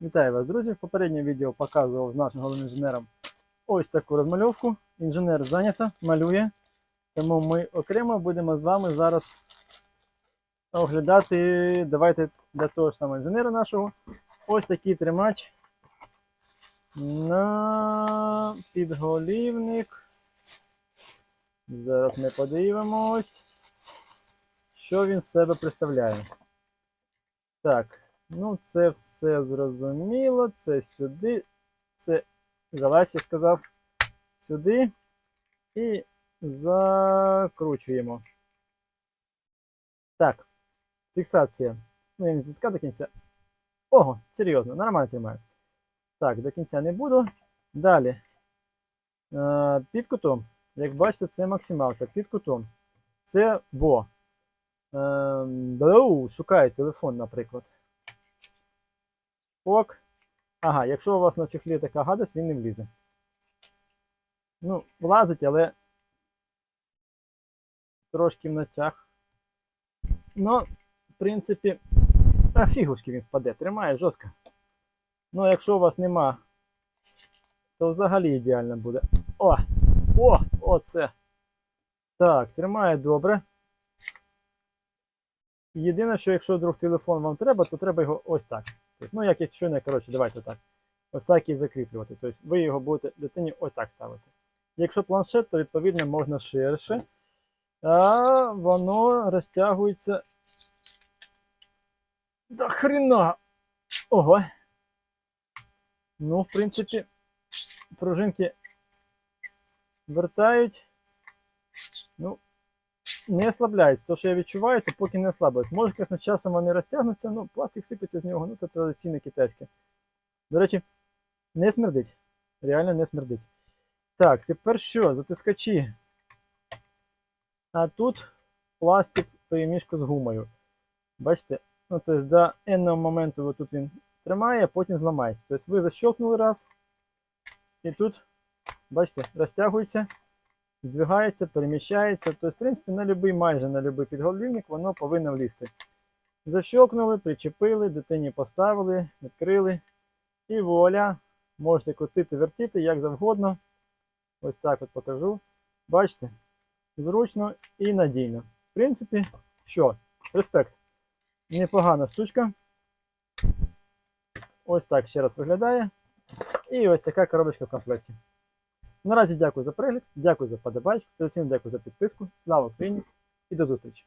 Вітаю вас, друзі! В попередньому відео показував з нашим головним інженером ось таку розмальовку. Інженер зайнято, малює. Тому ми окремо будемо з вами зараз оглядати. Давайте для того ж самого інженера нашого ось такий тримач на підголівник. Зараз ми подивимось, що він з себе представляє. Так. Ну, це все зрозуміло. Це сюди. Це залазь, я сказав. Сюди. І закручуємо. Так. Фіксація. Ну, я не тиска до кінця. Ого, серйозно, нормально тримаю. Так, до кінця не буду. Далі. Е, під кутом. Як бачите, це максималка. Під кутом. Це во. Е, шукає телефон, наприклад. Ок. Ага, якщо у вас на чехлі така гадость, він не влізе. Ну, влазить, але трошки в натяг. Ну, в принципі, а фігушки він спаде, тримає жорстко. Ну, якщо у вас нема, то взагалі ідеально буде. О! О! Оце! Так, тримає добре. Єдине, що якщо вдруг телефон вам треба, то треба його ось так. Тобто, ну, як якщо не, коротше, давайте так. Ось так і закріплювати. Тобто ви його будете дитині ось так ставити. Якщо планшет, то відповідно можна ширше. А воно розтягується. До хрена! Ого! Ну, в принципі, пружинки вертають. Ну, не ослабляється. То, що я відчуваю, то поки не ослабилось. Може, звісно, часом вони розтягнуться, ну, пластик сипеться з нього, ну це традиційне китайське. До речі, не смердить. Реально не смердить. Так, тепер що? Затискачі. А тут пластик перемішку з гумою. Бачите? Ну, тобто до енного моменту тут він тримає, а потім зламається. Тобто ви защелкнули раз. І тут, бачите, розтягується здвигається, переміщається. Тобто, в принципі, на будь-який, майже на будь-який підголівник воно повинно влізти. Защелкнули, причепили, дитині поставили, відкрили. І вуаля, можете крутити, вертіти як завгодно. Ось так от покажу. Бачите? Зручно і надійно. В принципі, що? Респект. Непогана штучка. Ось так ще раз виглядає. І ось така коробочка в комплекті. Наразі дякую за перегляд, дякую за подобайку, традиційно дякую за підписку. Слава Україні і до зустрічі!